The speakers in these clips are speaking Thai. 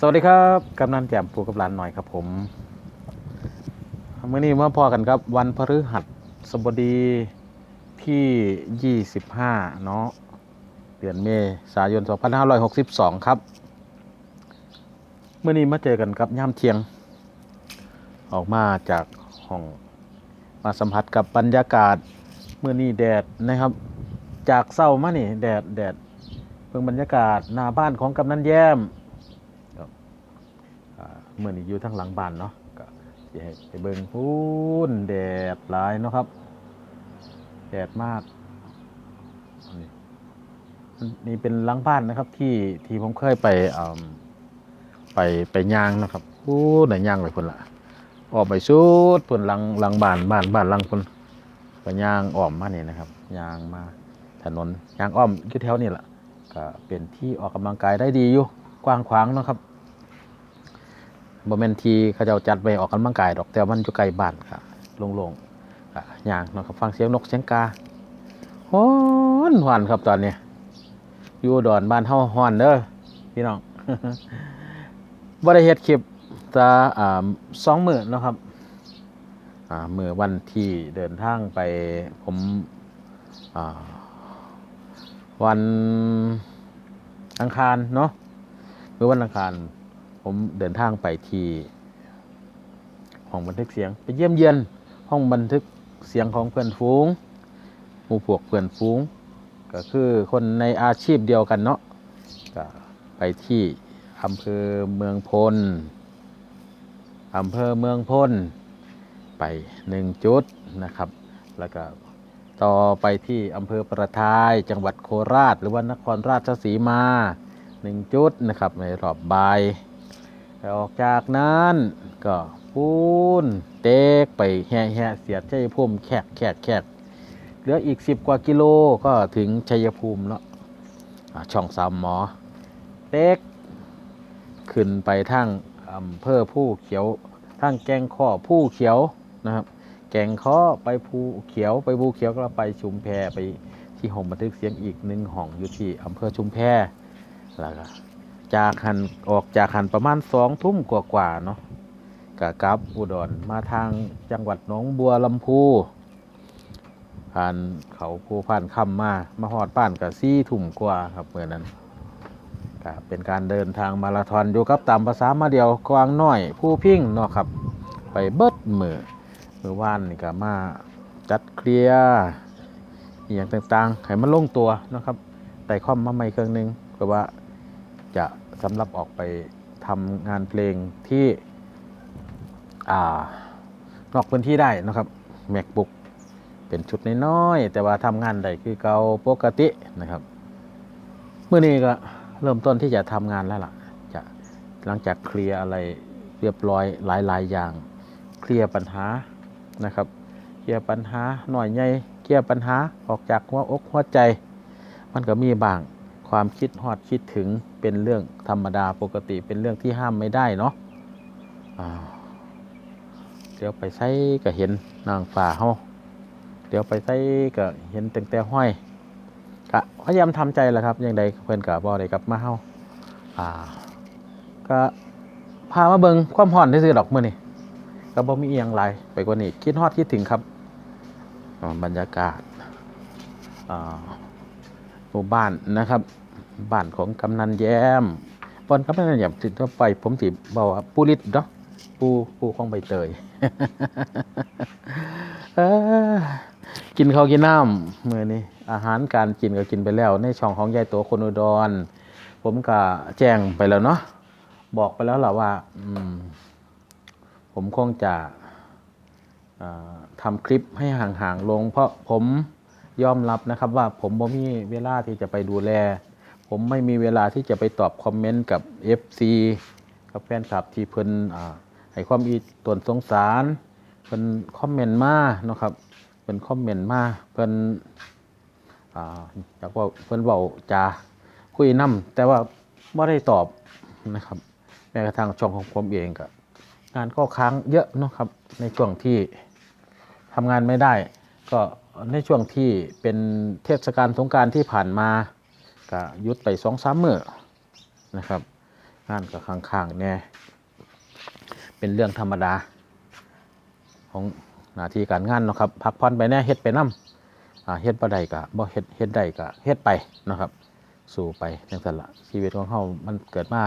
สวัสดีครับกำนันแจ่มปูกับหลานหน่อยครับผมเมื่อนี้มาพอกันครับวันพฤหัสบดีที่ 25 เนาะเดือนเมษายน 2562 ครับเมื่อนี้มาเจอกันครับย่ามเทียง ออกมาจากห้องมาสัมผัสกับบรรยากาศเมื่อนี้แดดนะครับ จากเศร้ามานี่แดดแดดเพิ่งบรรยากาศหน้าบ้านของกำนันแย้ม เมื่อนี้อยู่ทั้งหลังบ้านเนาะก็สิให้ไปเบิ่งพูนแดดหลายเนาะครับ แดดมากน,นี่เป็นหลังบ้านนะครับ ที่ที่ผมเคยไปอ่าไปไปย่างนะครับพูนไหนย่างไปพุ่นละออกไปสุดพุ่นหลังหลังบ้านบ้านบ้านหลังพุ่นไปย่างอ้อมมาเนี่ยนะครับย่างมาถนนย่างอ้อมอยู่แถวนี่แหละก็เป็นที่ออกกำลังกายได้ดีอยู่กว้างขวางเนาะครับ บ่แม่นทีเขาเจ้าจัดไปออกกำลังกายดอกแต่มันอยู่ไกลบ้านค่ะโล่งๆอะย่างนะครับฟังเสียงนกเสียงกาฮ้อนหวานครับตอนนี้อยู่ดอนบ้านเฮาฮ้อนเด้อพี่น้องบ่ได้เฮ็ดคลิปจะอ่าสองมื้อนะครับอ่ามื้อวันที่เดินทางไปผมอ่าวันอังคารเนาะมื้อวันอังคาร ผมเดินทางไปที่ห้องบันทึกเสียง ไปเยี่ยมเยียนห้องบันทึกเสียงของเพื่อนฝูงหมู่พวกเพื่อนฝูง ก็คือคนในอาชีพเดียวกันเนาะก็ไปที่อำเภอเมืองพลอำเภอเมืองพลไปหนึ่งจุดนะครับ แล้วก็ต่อไปที่อำเภอประทายจังหวัดโคราช หรือว่านครราชสีมาหนึ่งจุดนะครับในรอบบ่าย ออกจากนั้นก็ปูนเตกไปแห่แห่เสียดชัยภูมิแขกแขกแขกเหลืออีก10กว่ากิโลก็ถึงชัยภูมิแล้วช่องสามหมอ เต็ก ขึ้นไปทางอำเภอผู้เขียวทางแกงข้อผู้เขียวนะครับ แกงข้อไปภูเขียวไปภูเขียวก็ไปชุมแพไปที่ห้องบันทึกเสียงอีกหนึ่งห้องอยู่ที่อำเภอชุมแพแล้วก็ จากหันออกจากหันประมาณสองทุ่มกว่าๆเนาะกะกลับอุดรมาทางจังหวัดหนองบัวลำพูผ่านเขาภูผ่านคำมามาหอดบ้านกับซี่ทุ่มกว่าครับเมื่อนั้นก็เป็นการเดินทางมาราธอนอยู่กับตามภาษามาเดียวกวางน้อย ผู้พิงเนาะครับ ไปเบิดมือมือว่านนี่ก็มาจัดเคลียร์อย่างต่างๆให้มันลงตัวนะครับแต่คอมมาใหม่เครื่องหนึงเพื่อว่า จะสำหรับออกไปทำงานเพลงที่นอกพื้นที่ได้นะครับ MacBook เป็นชุดน้อยๆแต่ว่าทำงานได้คือเก่าปกตินะครับเมื่อนี้ก็เริ่มต้นที่จะทำงานแล้วล่ะจะหลังจากเคลียร์อะไรเรียบร้อยหลายๆอย่าง เคลียร์ปัญหานะครับ เคลียร์ปัญหาหน่อยใหญ่เคลียร์ปัญหาออกจากหัวอกหัวใจ มันก็มีบางความคิดฮอดคิดถึง เป็นเรื่องธรรมดาปกติเป็นเรื่องที่ห้ามไม่ได้เนาะเดี๋ยวไปใส่ก็เห็นนางฝ่าเฮาเดี๋ยวไปใส่ก็เห็นแต่งแต่ห้อยก็พยายามทำใจแหละครับยังใดเพื่อนกับบ่ได้กลับมาเฮาอ่า ก็พามาเบิงความห่อนที่ซื้อดอกมื้อนี่ก็บ่มีอียงหลไปกว่านี้คิดฮอดคิดถึงครับบรรยากาศอ่าหมู่บ้านนะครับ บ้านของกำนันแย้มบอนกำนันแย้มถึงก็ไป ผมสิบอกว่าปูริดเนาะปูปูของใบเตยกินข้าวกินน้ำมื่อนี้อาหารการกินก็กินไปแล้ว ในช่องของยายตัวคนอุดร ผมก็แจ้งไปแล้วเนาะบอกไปแล้วล่ะว่าอืมผมคงจะทำคลิปให้ห่างๆลง เพราะผมยอมรับนะครับว่าผมบ่มีเวลาที่จะไปดูแล ผมไม่มีเวลาที่จะไปตอบคอมเมนต์กับ FC กับแฟนคลับที่เพิ่นให้ความอีตวนสงสารเพิ่นคอมเมนต์มาเนาะครับเพิ่นคอมเมนต์มาเพิ่นอ่าอยากว่าเพิ่นเว้าจาคุยนํแต่ว่าบ่ได้ตอบนะครับแม้กระทั่งช่องของผมเองก็งานก็ค้างเยอะเนะครับในช่วงที่ทำงานไม่ได้ ก็ในช่วงที่เป็นเทศกาลสงการที่ผ่านมา ก็หยุดไปสองสามมือนะครับงานกับข้างๆแน่เป็นเรื่องธรรมดา ของหน้าที่การงานนะครับพักผ่อนไปแน่เฮ็ดไปนํอ่าเฮ็ดบ่ได้ก็บ่เฮ็ดเฮ็ดได้ก็เฮ็ดไปนะครับ สู้ไปจังซั่นละชีวิตของเฮามันเกิดมา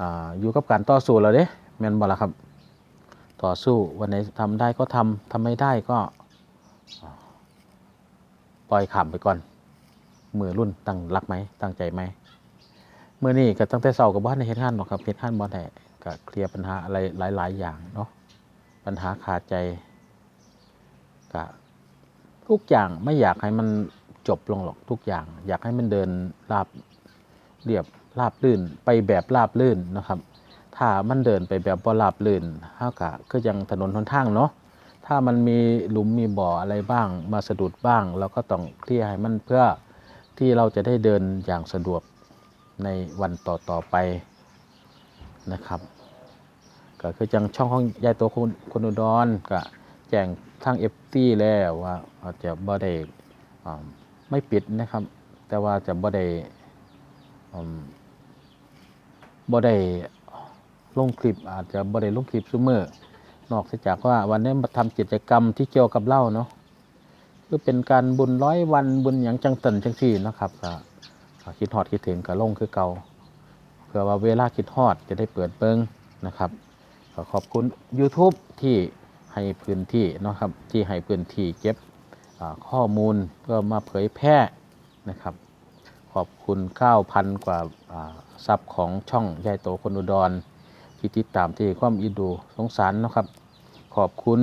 อ่าอยู่กับการต่อสู้แล้วเด้แม่นบ่ล่ะครับ ต่อสู้วันไหนทำได้ก็ทำทำไม่ได้ก็ ปล่อยขำไปก่อน มือรุ่นตั้งรักไหมตั้งใจไหมเมื่อนี้ก็ตั้งแต่เช้ากับบ้านในเฮ็ดงานเนาะครับเฮ็ดงานบ่ได้ก็เคลียร์ปัญหาอะไรหลาย ๆ อย่างเนาะปัญหาขาดใจก็ทุกอย่างไม่อยากให้มันจบลงหรอกทุกอย่าง อยากให้มันเดินราบเรียบราบลื่นไปแบบราบลื่นนะครับ ถ้ามันเดินไปแบบบ่ราบลื่นเฮากะก็ยังถนนหนทางเนาะถ้ามันมีหลุมมีบ่ออะไรบ้าง มาสะดุดบ้างเราก็ต้องเคลียร์ให้มันเพื่อ ที่เราจะได้เดินอย่างสะดวกในวันต่อๆไปนะครับ ก็คือจังช่องของยายตัวคนคนอุดรก็แจ้งทางเอฟซีแล้วว่าอาจจะบ่ได้ไม่ปิดนะครับ แต่ว่าจะบ่ได้อืมบ่ได้ลงคลิปอาจจะบ่ได้ลงคลิปซุมื้อนอกจากว่าวันนี้มาทำกิจกรรมที่เกี่ยวกับเหล้าเนาะ คือเป็นการบุญร้อยวันบุญหยังจังตันจังสี่นะครับก็คิดฮอดคิดถึงก็ลงคือเก่าเพื่อว่าเวลาคิดฮอดจะได้เปิดเบิงนะครับก็ขอบคุณ YouTube ที่ให้พื้นที่นะครับที่ให้พื้นที่เก็บข้อมูลเพื่อมาเผยแพร่นะครับ ขอบคุณ 9,000 กว่าอ่าซับของช่องยายโตคนอุดรที่ติดตามที่ความอิดูสงสารนะครับ ขอบคุณ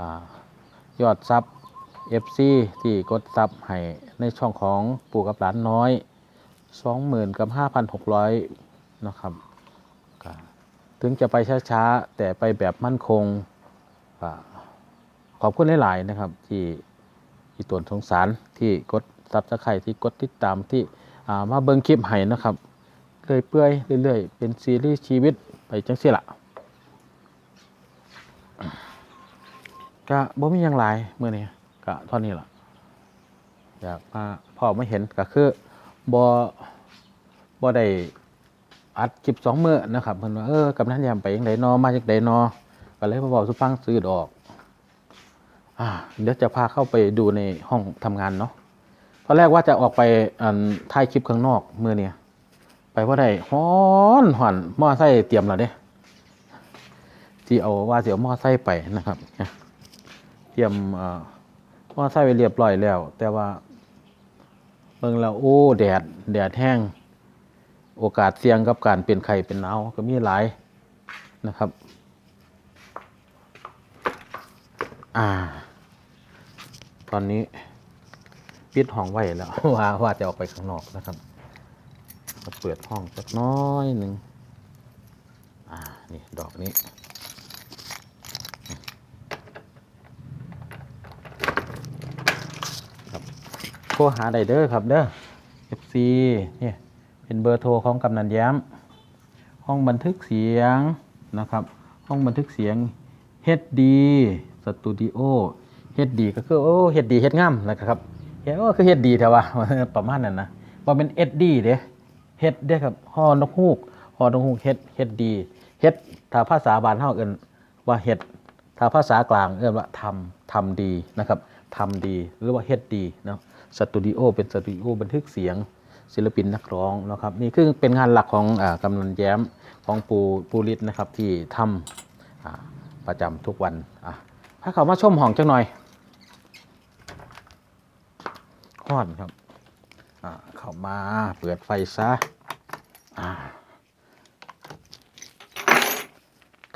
อยอดซับ FC ที่กดซับให้ในช่องของปู่กับหลานน้อย 20,000 กับ 5,600 นะครับ ถึงจะไปช้าๆ แต่ไปแบบมั่นคง ขอบคุณหลาย ๆ นะครับ ที่ที่ตวนสงสารที่กดซับสไครที่กดติดตามที่ามาเบิ่งคลิปให้นะครับเลยเปื่อยเรื่อยๆ เป็นซีรีส์ชีวิตไปจังสิละก็บ่มีหยังหลายเมื่อนี้ ก็เท่านี้ล่ะอยากมาพ่อไม่เห็นก็คือบ่บ่ได้อัดคลิปสองมื้อนะครับเพิ่นว่าเออกำนันยามไปจังไดนอมาจากไดนอก็เลยมาบอกสุฟังซื้อดอกอ่าเดี๋ยวจะพาเข้าไปดูในห้องทำงานเนาะตอนแรกว่าจะออกไปอันถ่ายคลิปข้างนอกมื้อเนี้ยไปว่าได้ฮ้อนหอนมอไซค์เตรียมแล้วเด้ที่เอาว่าเสิเอามอไซค์ไปนะครับ เตรียมอ่ อใส่ไปเรียบร้อยแล้ว แต่ว่า เบิ่งแล้วโอ้แดด แดดแห้ง โอกาสเสี่ยงกับการเป็นไข้เป็นหนาวก็มีหลายนะครับ อ่า ตอนนี้ปิดห้องไว้แล้วว่าว่าจะออกไปข้างนอกนะครับมาเปิดห้องสักน้อยหนึ่งอ่า นี่ ดอกนี้ ทรหาได้เด้อครับเด้อ FC เนี่ยเป็นเบอร์โทรของกำนันแย้ม ห้องบันทึกเสียงนะครับ ห้องบันทึกเสียง HD Studio HD ก็คือโอ้ HD เฮ็ดงามนะครับเฮ็ดโอ้คือ HD แถวว่าประมาณนั้นนะว่าเป็น SD เด้เฮ็ดเด้ครับฮอนกฮูกฮอนกฮูกเฮ็ด HD เฮ็ดถ้าภาษาบานเฮาเอิ้นว่าเฮ็ดถ้าภาษากลางเรียกว่าทำทำดีนะครับ ทำดีหรือว่าเฮ็ดดีเนาะสตูดิโอเป็นสตูดิโอบันทึกเสียงศิลปินนักร้องนะครับนี่คือเป็นงานหลักของอกำนันแย้มของปูปูริศนะครับที่ทำประจำทุกวันอะถ้าเขามาชมห้องจังหน่อยห้อนครับอ่าเข้ามาเปิดไฟซะอ่า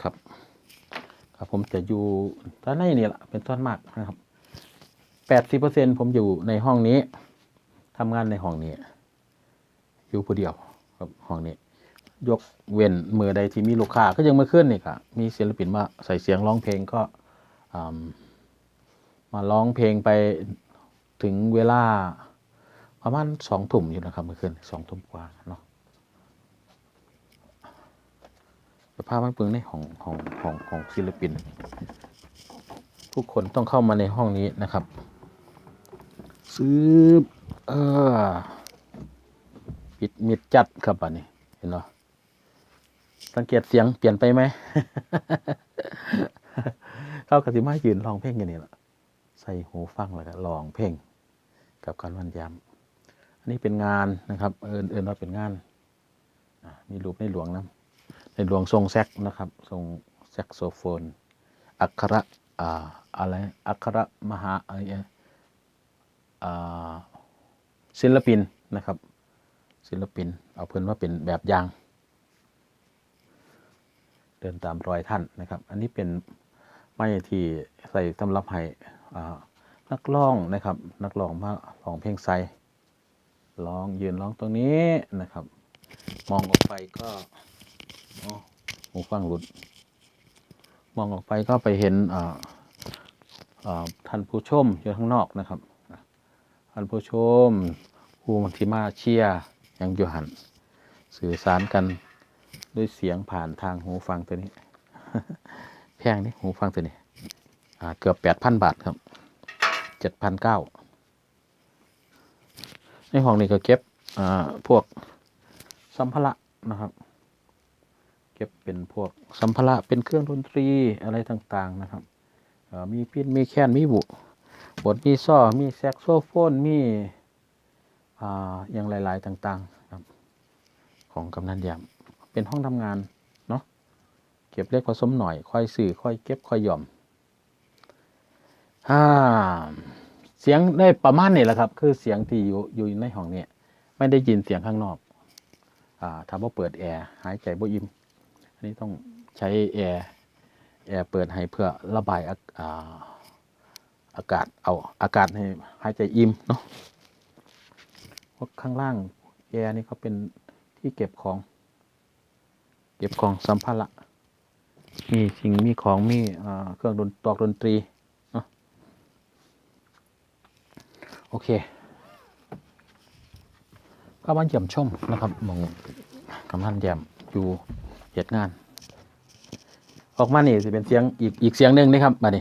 ครับ ครับผมจะอยู่ด้านในนี่แหละเป็นต้นมากนะครับ แปดสิบเปอร์เซ็นผมอยู่ในห้องนี้ทำงานในห้องนี้ อยู่ผู้เดียวครับห้องนี้ ยกเว้นมือใดที่มีลูกค้าก็ยังมาขึ้นนี่ค่ะมีศิลปินมาใส่เสียงร้องเพลงก็มาร้องเพลงไปถึงเวลาประมาณสองทุ่มอยู่นะครับเมื่อคืนสองทุ่มกว่าเนาะสภาพมันเปิงในของของของของศิลปิน ทุกคนต้องเข้ามาในห้องนี้นะครับ ซื้อเออปิดมิดจัดครับอันนี้ เห็นเนาะสังเกตเสียงเปลี่ยนไปไหม เข้ากสิมายืนร้องเพลงกันนี่แหละใส่หูฟังแล้วก็ร้องเพลง กับการวันยามอันนี้เป็นงานนะครับ เอินเอินว่าเป็นงานมีรูปในหลวงนะในหลวงทรงแซกนะครับ ทรงแซกโซโฟน อัคระอ่าอะไร อัคระมหาอะไร ศิลปินนะครับ ศิลปินเอาเพื่อนว่าเป็นแบบอย่าง เดินตามรอยท่านนะครับ อันนี้เป็นไม้ที่ใส่สำหรับให้นักร้องนะครับ นักร้องมาร้องเพลงไซร้องยืนร้องตรงนี้นะครับ มองออกไปก็หูฟังหลุด มองออกไปก็ไปเห็นท่านผู้ชมอยู่ข้างนอกนะครับ ท่านผู้ชมผู้ที่มาเชียยังอยู่หันสื่อสารกันด้วยเสียงผ่านทางหูฟังตัวนี้ แพงนี่หูฟังตัวนี้เกือบแปดพันบาทครับเจ็ดพันเก้าในห้องนี้ก็เก็บพวกสัมภาระนะครับ เก็บเป็นพวกสัมภาระเป็นเครื่องดนตรีอะไรต่างๆนะครับมีพินมีแคนมีบุ บทมีซ้อมีแซกโซโฟน มีอ่าอย่างหลาย ๆ ต่างๆครับของกำนันยามเป็นห้องทำงานเนาะเก็บเล็กผสมหน่อย ค่อยสื่อค่อยเก็บค่อยหย่อมอ่าเสียงได้ประมาณนี้แหละครับ คือเสียงที่อยู่อยู่ในห้องนี้ไม่ได้ยินเสียงข้างนอกอ่าถ้าว่าเปิดแอร์หายใจบ่อิ่มอันนี้ต้องใช้แอร์แอร์เปิดให้เพื่อระบายอา อากาศเอาอากาศให้หายใจอิ่มเนาะเพราะข้างล่างแอร์นี่เขาเป็นที่เก็บของ เก็บของสัมภาระมีสิ่งมีของมีเครื่องดนตอกดนตรีเนาะโอเคก็มาเยี่ยมชมนะครับมองกำนันแยมอยู่เหตุงาน ออกมานี่สิเป็นเสียงอีกอีกเสียงหนึ่งนะครับมาดิ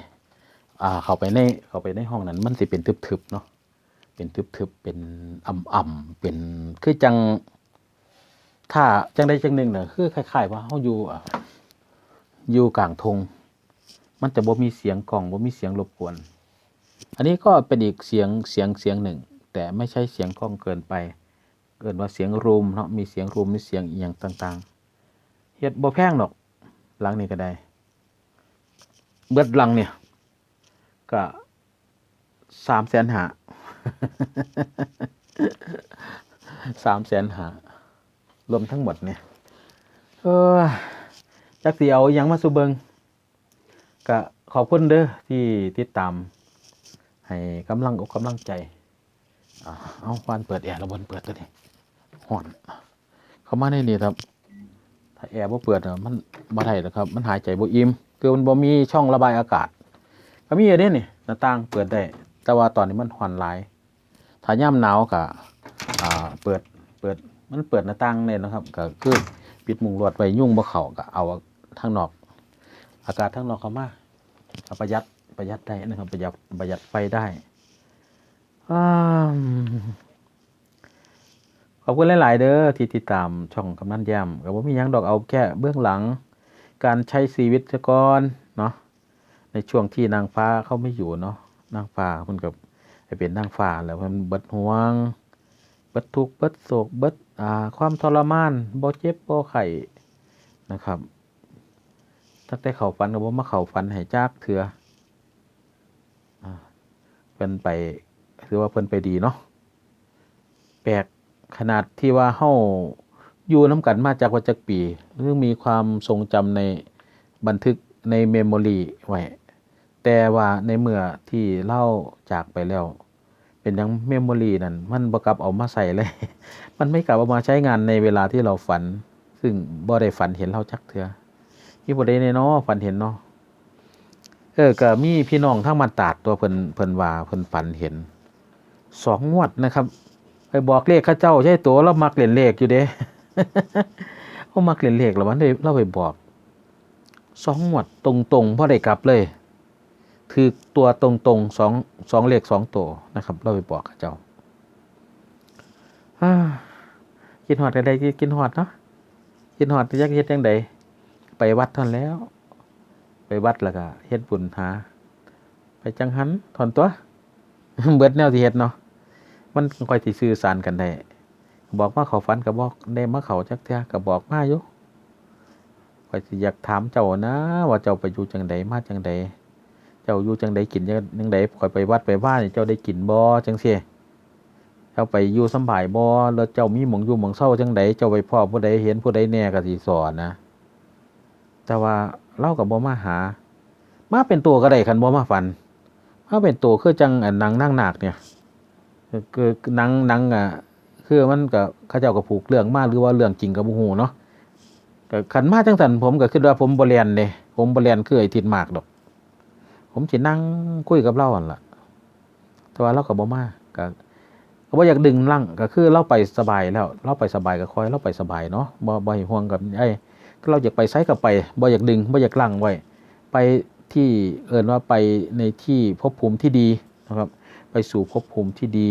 อ่า เข้าไปในเข้าไปในห้องนั้น มันสิเป็นทึบๆเนาะเป็นทึบๆเป็นอ่ำๆเป็นคือจัง ถ้าจังใดจังหนึ่งเนี่ยคือคล้ายๆว่าเขาอยู่อะอยู่กลางทง มันจะบ่มีเสียงกล่องบ่มีเสียงรบกวน อันนี้ก็เป็นอีกเสียงเสียงเสียงหนึ่ง แต่ไม่ใช่เสียงกล้องเกินไป เกินว่าเสียงรูมเนาะมีเสียงรูมมีเสียงอีหยังต่าง ๆเฮ็ดบ่แพงดอกหลังนี้ก็ได้ เบิดหลังเนี่ย ก็สามแสนหาสามแสนหารวมทั้งหมดเนี่ยเออจักสิเอาอยังมาสู่เบิงก็ขอบคุณเด้อที่ติดตาม ให้กำลังอกกำลังใจเอาควานเปิดแอร์แล้วบนเปิดตัวนี้ห่อนเข้ามาในนี่ครับ ถ้าแอร์บ่เปิดมันบ่ได้นะครับ มันหายใจบ่อิ่มคือมันบ่มีช่องระบายอากาศ ก็มีอยู่เนี่หน้าต่างเปิดได้ แต่ว่าตอนนี้มันห่อนหลายถ้ายามหนาวก็เปิดเปิดมันเปิดหน้าต่างเลยนะครับก็คือปิดมุงลวดไว้ยุ่งบ่เขาก็เอาทางนอก อากาศทางนอกเข้ามากประหยัดประหยัดได้นะครับ ประหยัดประหยัดไฟได้อขอบคุณหลาย ๆ เด้อที่ติดตามช่องกำนันแย้มกับว่ามียังดอกเอาแค่เบื้องหลัง การใช้ชีวิตก่อน ในช่วงที่นางฟ้าเขาไม่อยู่เนาะนางฟ้าเพิ่นกับให้เป็นนางฟ้าแล้วเพิ่นเบิดห่วง เบิดทุกข์เบิดโศกเบิดอ่าความทรมานบ่เจ็บบ่ไข้นะครับตั้งแต่เขาฝันก็บ่มาเข้าฝันให้จากเถืออ่าเพิ่นไปถือว่าเพิ่นไปดีเนาะแปลกขนาดที่ว่าเฮาอยู่น้ำกันมาจากว่าจักปีซึ่งมีความทรงจำในบันทึกในเมมโมรีไว้ แต่ว่าในเมื่อที่เล่าจากไปแล้ว เป็นยังเมมโมรีนั่นมันบ่กลับเอามาใส่เลย มันไม่กลับเอามาใช้งานในเวลาที่เราฝัน ซึ่งบ่ได้ฝันเห็นเราจักเทือที่บ่ได้ในเนาะฝันเห็นเนาะเออก็มีพี่น้องทั้งมาตาดตัวเพิ่นเพิ่นว่าเพิ่นฝันเห็นสองงวดนะครับ ไปบอกเลขข้าเจ้าใช่ตัวเรามักเล่นเลขอยู่เด้เขามักเล่นเลขแล้วมันได้เราไปบอกสองงวดตรงๆพอได้กลับเลย คือตัวตรงๆสองสองเลขสองตัวนะครับ เราไปบอกเข้าเจ้ากินหอดอะไรกินหอดเนาะคิดฮอดจักเฮ็ดจังใดไปวัดท่านแล้ว ไปวัดแล้วก็เฮ็ดบุญหา ไปจังหันถอนตัวเบิดแนวที่เฮ็ดเนาะมันค่อยสิสื่อสารกันได้บอกมาเขาฝันก็บอกได้มาเขาจักเทื่อก็บบอกมาอยู่ค่อยสิอยากถามเจ้านะ ว่าเจ้าไปอยู่จังใดมาจังใด เจ้าอยู่จังใดกินจังใดคอยไปวัดไปว่าเจ้าได้กินบ่จังซี่เจ้าไปอยู่สบายบ่แล้วเจ้ามีหมองอยู่หมองเศร้าจังใดเจ้าไปพ่อผู้ใดเห็นผู้ใดแน่ก็สิสอนนะ แต่ว่าเราก็บ่มาหา มาเป็นตัวก็ได้คันบ่มาฝันมาเป็นตัวคือจังนหนังนั่งหนักเนี่ยคือนังนังอะคือมันก็เขาเจ้าก็ผูกเรื่องมาหรือว่าเรื่องจริงกับบ่ฮู้เนาะก็คันมาจังซั่นผมก็คิดว่าผมบ่เรียนเด้ผมบ่เรียนคือไอ้ทิดมากดอก ผมสินั่งคุยกับเราหั่นล่ะ แต่ว่าเราก็บ่มาก็ก็บ่อยากดึงลั่งก็คือเราไปสบายแล้ว เราไปสบายก็คอยเราไปสบายเนาะบ่บ่ห่วงกับไอ้เราอยากไปไสก็ไปบ่อยากดึงบ่อยากลั่งไว้ไปที่เอินว่าไปในที่ภพภูมิที่ดีนะครับ ไปสู่ภพภูมิที่ดี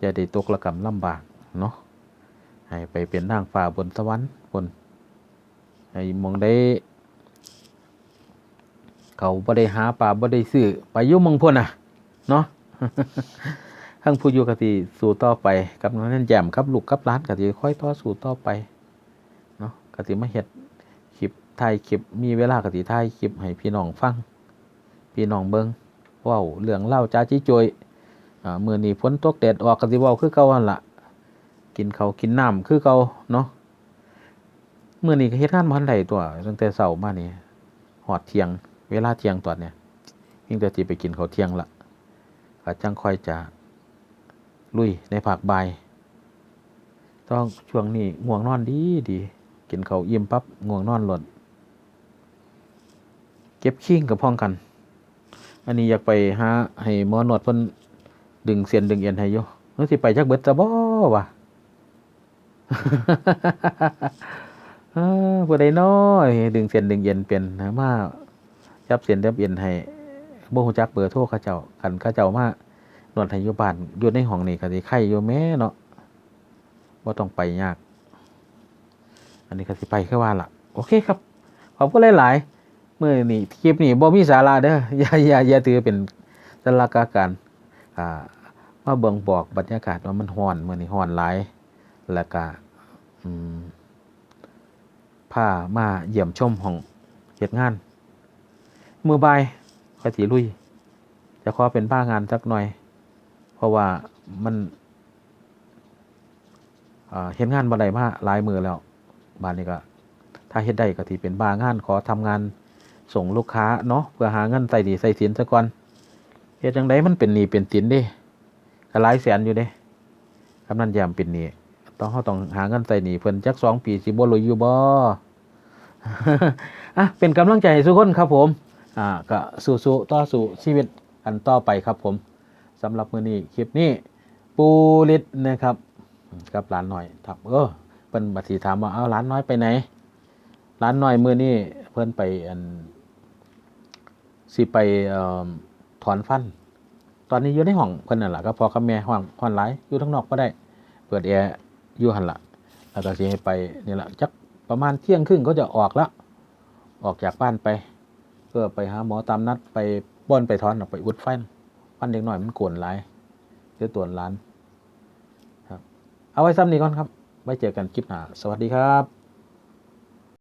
อย่าได้ตกระกรรมลำบากเนาะให้ไปเป็นนางฟ้าบนสวรรค์บนให้มองได้ เขาบ่ได้หาปลาบ่ได้ซื้อไปอยุ่มองพ่นน่ะเนาะทั้งผู้อยู่กติสู่ต่อไป กับน้องนั่นแจ่มครับลูกกับร้านกติค่อยต่อสู่ต่อไปเนาะกติมาเฮ็ดคลิปถ่ายคลิปมีเวลากติถ่ายคลิปให้พี่น้องฟัง พี่น้องเบิงเว้าเรื่องเล่าจ้าจี้จวยอ่ามื้อนี้ฝนตกแดดออกก็สิเว้าคือเก่าหั่นล่ะกินข้าวกินน้ำคือเก่าเนาะเมื้อนี้ก็เฮ็ดงานบ่ทันได้ตัวตั้งแต่เช้ามานี่ฮอดเที่ยง เวลาเที่ยงตอนเนี้ยยิ่งแต่สิไปกินข้าวเที่ยงละก็จังค่อยจะลุยในภาคบ่ายต้องช่วงนี้ง่วงนอนดีดีกินเขาวอิ่มปั๊บง่วงนอนหล่นเก็บขี้งกับพ้องกัน อันนี้อยากไปหาให้หมอนวดเพิ่นดึงเสียนดึงเอ็นให้อยู่เมื่อสิไปจักเบิดจะบ่วะเออผู้ใดน้อยดึงเสียนดึงเอ็นเป็นนะมา จับเสียนจับเอ็นให้บ่ฮู้จักเบอร์โทรเขาเจ้าคันเขาเจ้ามานวดให้อยู่บ้านอยู่ในห้องนี่ก็สิไข่อยู่แม่เนาะบ่ต้องไปยาก อันนี้ก็สิไปแค่ว่าล่ะ โอเคครับขอบคุณหลายๆเมื่อนี่คลิปนี้บ่มีสาระเด้ออย่าอย่าอย่าถือเป็นสาระกาการอ่ามาเบิ่งบอกบรรยากาศว่ามันฮ้อนมื้อนี้ฮ้อนหลายแล้วก็อืมพามาเยี่ยมชมห้องเฮ็ดงาน มือบ่ายค่อยสิลุย จะขอเป็นผ้างานสักหน่อย เพราะว่ามันเฮ็ดงานบ่ได้มาหลายมือแล้วบ้านนี้ก็ ถ้าเฮ็ดได้ก็ที่เป็นบางานขอทำงานส่งลูกค้าเนาะเพื่อหาเงินใส่ดีใส่สินซะก่อนเฮ็ดจังไดมันเป็นหนี้เป็นสินเด้ก็หลายแสนอยู่เด้กำนันยามเป็นหนี้ต้องเฮาต้องหาเงินใส่หนี้เพิ่นจักสองปีสิบ่รวยอยู่บ่อะเป็นกำลังใจให้ทุกคนครับผม อ่าก็สู้ๆต่อสู้ชีวิตกันต่อไปครับผมสำหรับมื้อนี้คลิปนี้ปูลิดนะครับกับหลานหน่อยทับเออเพิ่นบัดสิถามว่าเอาร้านน้อยไปไหนร้านน้อยมื้อนี้เพิ่นไปอันสิไปเอ่อถอนฟัน ตอนนี้อยู่ในห้องเพิ่นนั่นล่ะก็พอกับแม่ห้องห้องหลายอยู่ข้างนอกก็ได้ เปิดแอร์อยู่หั่นล่ะแล้วก็สิให้ไปนี่ล่ะจักประมาณเที่ยงครึ่งก็จะออกล้วออกจากบ้านไป ก็ไปหาหมอตามนัดไปบ้อนไปถอนออกไปอุดฟันฟันเด็กหน่อยมันกวนหลายเดี๋ยวตวนร้านครับ เอาไว้ซ้ำนี้ก่อนครับ ไว้เจอกันคลิปหน้า สวัสดีครับ